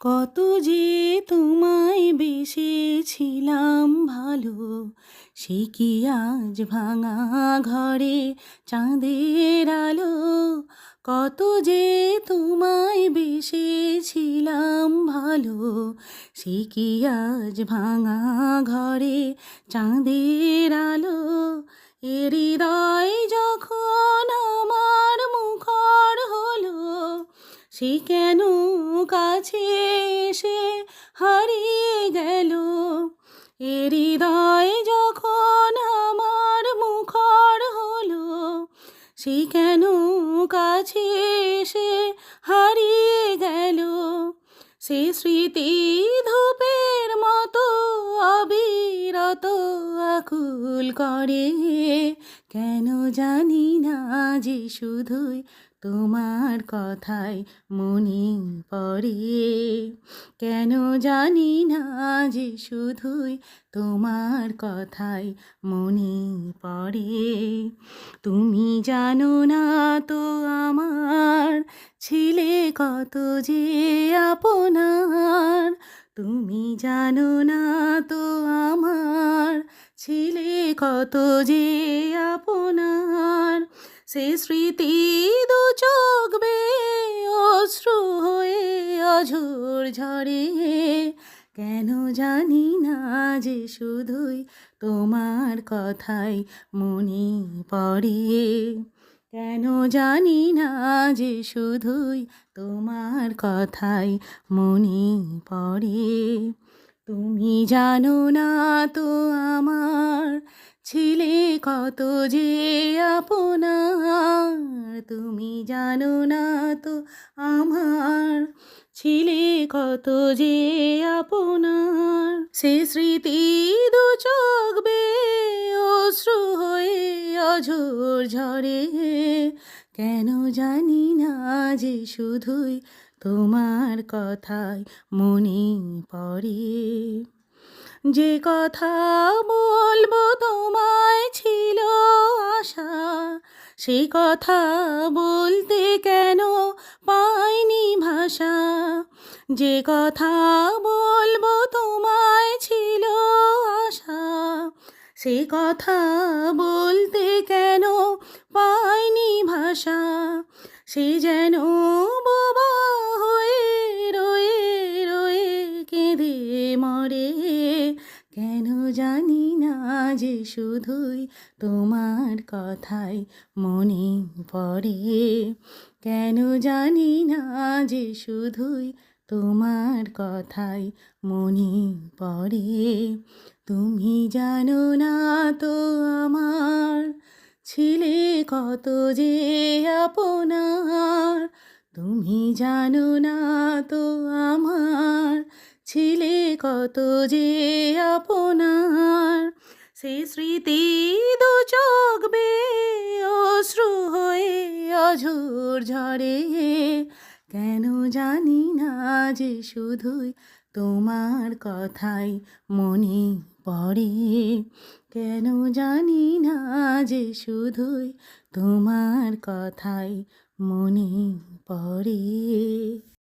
কত যে তোমায় বেসেছিলাম ভালো, সে কি আজ ভাঙা ঘরে চাঁদের আলো? কত যে তোমায় বেসেছিলাম ভালো, সে কি আজ ভাঙা ঘরে চাঁদের আলো? এ হৃদয় সে কেন কাছে এসে হারিয়ে গেল? হৃদয় যখন আমার মুখর হলো, সে কেন কাছে এসে হারিয়ে গেল? সে স্মৃতি ধূপের মতো অবিরত আকুল করে, কেন জানি না যে শুধুই তোমার কথায় মনে পড়ে। কেন জানি না যে শুধুই তোমার কথায় মনে পড়ে। তুমি জানো না তো আমার ছিলে কত যে আপনার। তুমি জানো না তো আমার ছিলে কত যে আপনার। সে স্মৃতি দু চোখ অশ্রু হয়ে অঝোর ঝরে কেন জানি না যে শুধুই তোমার কথাই মনে পড়ে। কেন জানি না যে শুধুই তোমার কথাই মনে পড়ে। তুমি জানো না তো আমার ছিলে কত যে আপনার, তুমি জানো না তো আমার। ছিলে কত যে আপনার, সে স্মৃতি দু চোখ বেয়ে অশ্রু হয়ে অঝোর ঝরে। কেন জানি না যে শুধুই তোমার কথায় মনে পড়ে। যে কথা বলব সে কথা বলতে কেন পাইনি ভাষা? যে কথা বলব তোমায় ছিল আশা। সে কথা বলতে কেন পাইনি ভাষা? সে যেন বোবা কেন জানি না যে শুধুই তোমার কথাই মনে পড়ে। কেন জানি না যে শুধুই তোমার কথাই মনে পড়ে। তুমি জানো না তো আমার ছিলে কত যে আপনার। তুমি জানো না তো আমার ছিলে কত যে আপনার? সে স্মৃতি দু চোখ বেয়ে অশ্রু হয়ে অঝোর ঝরে কেন জানি না যে শুধুই তোমার কথাই মনে পড়ে। কেন জানি না যে শুধুই তোমার কথাই মনে পড়ে।